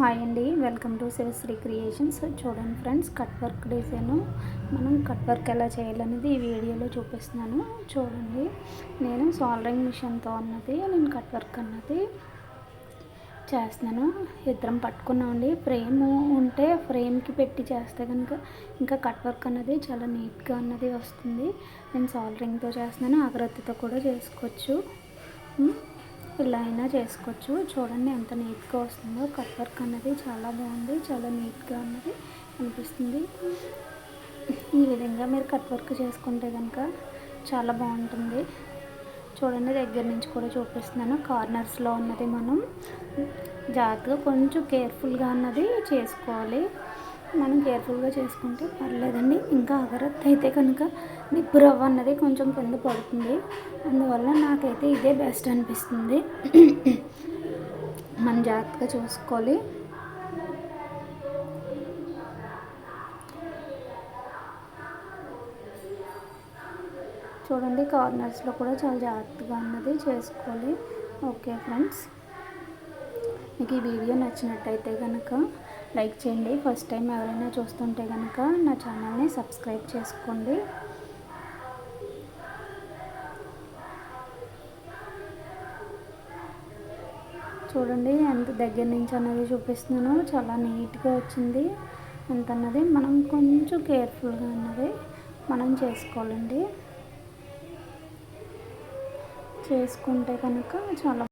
Hi అండి. Welcome to Shivasri creations. చూడండి friends cut work design. మనం కట్ వర్క్ ఎలా చేయాలనేది ఈ వీడియోలో చూపిస్తున్నాను. చూడండి నేను సాలరింగ్ మిషన్తో అన్నది నేను కట్ వర్క్ అన్నది చేస్తున్నాను. ఇద్దరం పట్టుకున్నామండి. ఫ్రేమ్ ఉంటే ఫ్రేమ్కి పెట్టి చేస్తే కనుక ఇంకా కట్ వర్క్ అన్నది చాలా నీట్గా అన్నది వస్తుంది. నేను సాలరింగ్తో చేస్తున్నాను అగరత్తితో కూడా చేసుకోవచ్చు. ఇలా అయినా చేసుకోవచ్చు. చూడండి ఎంత నీట్గా వస్తుందో. కట్ వర్క్ అన్నది చాలా బాగుంది. చాలా నీట్గా అన్నది అనిపిస్తుంది. ఈ విధంగా మీరు కట్ వర్క్ చేసుకుంటే కనుక చాలా బాగుంటుంది. చూడండి దగ్గర నుంచి కూడా చూపిస్తున్నాను. కార్నర్స్లో ఉన్నది మనం. జాగ్రత్తగా కొంచెం కేర్ఫుల్గా అన్నది చేసుకోవాలి. మనం కేర్ఫుల్గా చేసుకుంటే పర్లేదండి. ఇంకా అగరత్ అయితే కనుక నిప్పు రవ్వ అన్నది కొంచెం కింద పడుతుంది. అందువల్ల నాకైతే ఇదే బెస్ట్ అనిపిస్తుంది. మనం జాగ్రత్తగా చూసుకోవాలి. చూడండి కార్నర్స్లో కూడా చాలా జాగ్రత్తగా అన్నది చేసుకోవాలి. ఓకే ఫ్రెండ్స్ మీకు ఈ వీడియో నచ్చినట్టయితే కనుక లైక్ చేయండి. ఫస్ట్ టైం ఎవరైనా చూస్తుంటే కనుక నా ఛానల్ని సబ్స్క్రైబ్ చేసుకోండి. చూడండి ఎంత దగ్గర నుంచి అనేది చూపిస్తున్నానో. చాలా నీట్గా వచ్చింది. ఎంత అన్నది మనం కొంచెం కేర్ఫుల్గా అన్నది మనం చేసుకోవాలండి. చేసుకుంటే కనుక చాలా